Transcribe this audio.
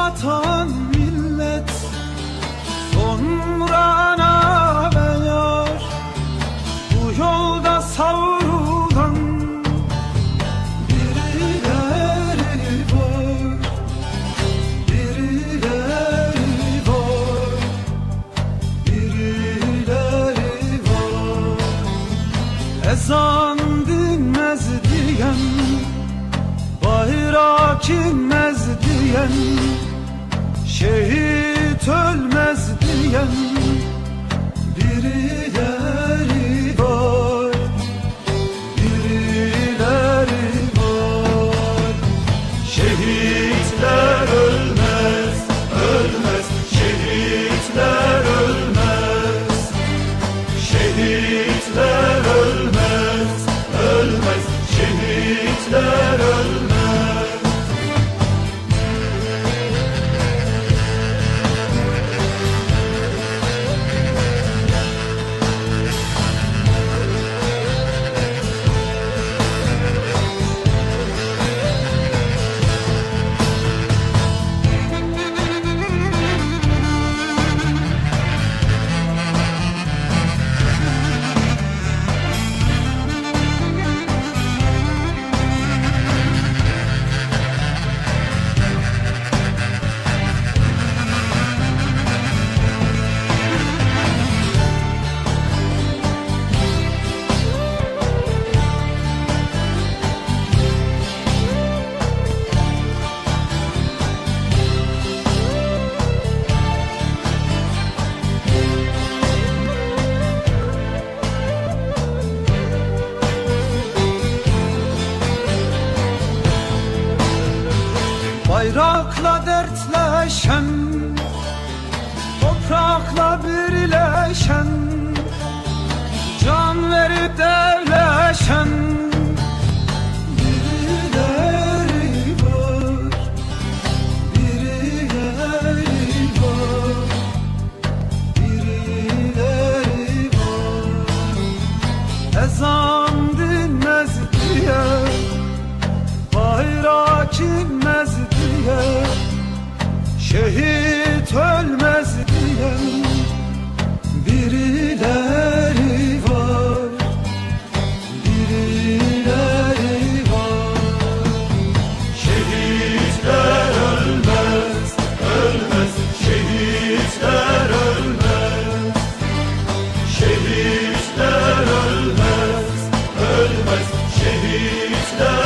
vatan millet. Sonra ana ve yar Bu yolda savrulan Birileri var. Birileri var. Birileri var. Ezan dinmez diyen Bayrak inmez diyen Bayrakla dertleşen Toprakla birleşen Can verip devleşen Birileri var Birileri var Birileri var. Ezan dinmez diye Bayrak inmez diye Şehit ölmez diyen Birileri var Birileri var. Şehitler ölmez Ölmez Şehitler ölmez. Şehitler ölmez Ölmez Şehitler